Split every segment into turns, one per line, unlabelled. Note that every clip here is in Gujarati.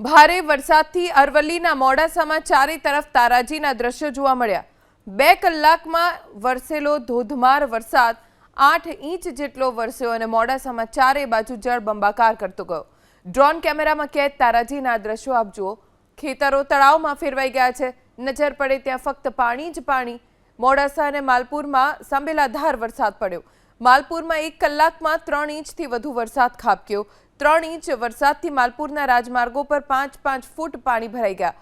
ભારે વરસાદથી અરવલ્લીના મોડાસામાં ચારે તરફ તારાજીના દ્રશ્યો જોવા મળ્યા. બે કલાકમાં વરસેલો ધોધમાર વરસાદ આઠ ઇંચ જેટલો વરસ્યો અને મોડાસામાં ચારે બાજુ જળ બંબાકાર કરતો ગયો. ડ્રોન કેમેરામાં કેદ તારાજીના દ્રશ્યો આપ જુઓ. ખેતરો તળાવમાં ફેરવાઈ ગયા છે. નજર પડે ત્યાં ફક્ત પાણી જ પાણી. મોડાસા અને માલપુરમાં સાંભેલાધાર વરસાદ પડ્યો. માલપુરમાં એક કલાકમાં ત્રણ ઇંચથી વધુ વરસાદ ખાબક્યો. ત્રણ ઇંચ વરસાદથી માલપુરના રાજમાર્ગો પર પાંચ પાંચ ફૂટ પાણી ભરાઈ ગયા.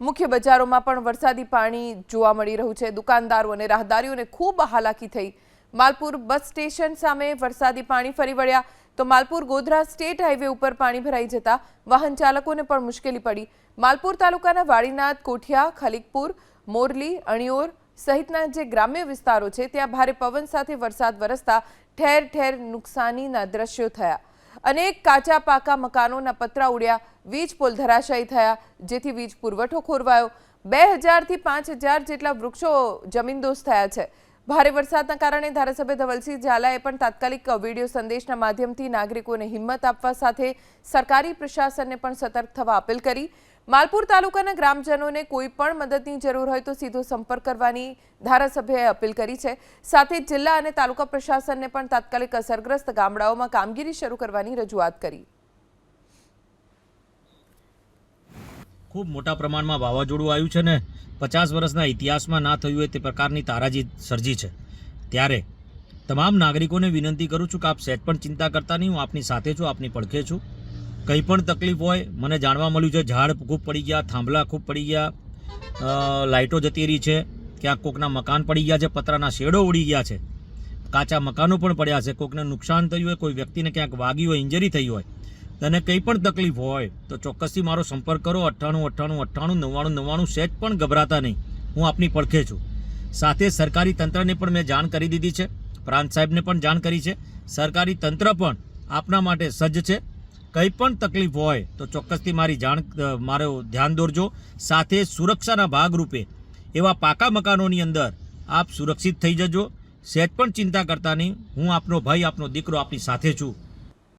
મુખ્ય બજારોમાં પણ વરસાદી પાણી જોવા મળી રહ્યું છે. દુકાનદારો અને રાહદારીઓને ખૂબ હાલાકી થઈ. માલપુર બસ સ્ટેશન સામે વરસાદી પાણી ફરી વળ્યા. તો માલપુર ગોધરા સ્ટેટ હાઈવે ઉપર પાણી ભરાઈ જતા વાહન ચાલકોને પણ મુશ્કેલી પડી. માલપુર તાલુકાના વાડીનાથ, કોઠિયા ખલીકપુર મોરલી, અણિયોર સહિતના જે ગ્રામ્ય વિસ્તારો છે, ત્યાં ભારે પવન સાથે વરસાદ વરસતા ઠેર ઠેર નુકસાનીના દ્રશ્યો થયા. અનેક કાચા પાકા મકાનોના પતરા ઉડ્યા. વીજ પોલ ધરાશાયી થયા, જેથી વીજ પુરવઠો ખોરવાયો. બે હજારથી પાંચ હજાર જેટલા વૃક્ષો જમીનદોસ્ત થયા છે. ભારે વરસાદના કારણે ધારાસભ્ય ધવલસિંહ ઝાલાએ પણ તાત્કાલિક વીડિયો સંદેશના માધ્યમથી નાગરિકોને હિંમત આપવા સાથે સરકારી પ્રશાસનને પણ સતર્ક થવા અપીલ કરી. માલપુર તાલુકાના ગ્રામજનોને કોઈ પણ મદદની જરૂર હોય તો સીધો સંપર્ક કરવાની ધારાસભ્યએ અપીલ કરી છે. સાથે જિલ્લા અને તાલુકા પ્રશાસનને પણ તાત્કાલિક અસરગ્રસ્ત ગામડાઓમાં કામગીરી શરૂ કરવાની રજૂઆત કરી.
ખૂબ મોટા પ્રમાણમાં વાવાઝોડું આવ્યું છે ને પચાસ વર્ષના ઇતિહાસમાં ના થયું હોય તે પ્રકારની તારાજી સર્જી છે. ત્યારે તમામ નાગરિકોને વિનંતી કરું છું કે આપ સેટ પણ ચિંતા કરતા નહીં, હું આપની સાથે છું, આપની પડખે છું. કંઈ પણ તકલીફ હોય, મને જાણવા મળ્યું છે, ઝાડ ખૂબ પડી ગયા, થાંભલા ખૂબ પડી ગયા લાઇટો જતી રહી છે, ક્યાંક કોકના મકાન પડી ગયા છે, પતરાના શેડો ઉડી ગયા છે, કાચા મકાનો પણ પડ્યા છે, કોકને નુકસાન થયું હોય, કોઈ વ્યક્તિને ક્યાંક વાગ્યું હોય ઇન્જરી થઈ હોય, તને કંઈ પણ તકલીફ હોય, તો ચોક્કસથી મારો સંપર્ક કરો, અઠ્ઠાણું અઠ્ઠાણું અઠ્ઠાણું, નવ્વાણું નવ્વાણું, સેજ પણ ગભરાતા નહીં, હું આપની પડખે છું. સાથે સરકારી તંત્રને પણ મેં જાણ કરી દીધી છે, પ્રાંત સાહેબને પણ જાણ કરી છે, સરકારી તંત્ર પણ આપના માટે સજ્જ છે કંઈ પણ તકલીફ હોય તો ચોક્કસથી મારી જાણ મારો ધ્યાન દોરજો. સાથે સુરક્ષાના ભાગરૂપે એવા પાકા મકાનોની અંદર આપ સુરક્ષિત થઈ જજો. સહેજ પણ ચિંતા કરતા નહીં. હું આપનો ભાઈ, આપનો દીકરો આપની સાથે છું.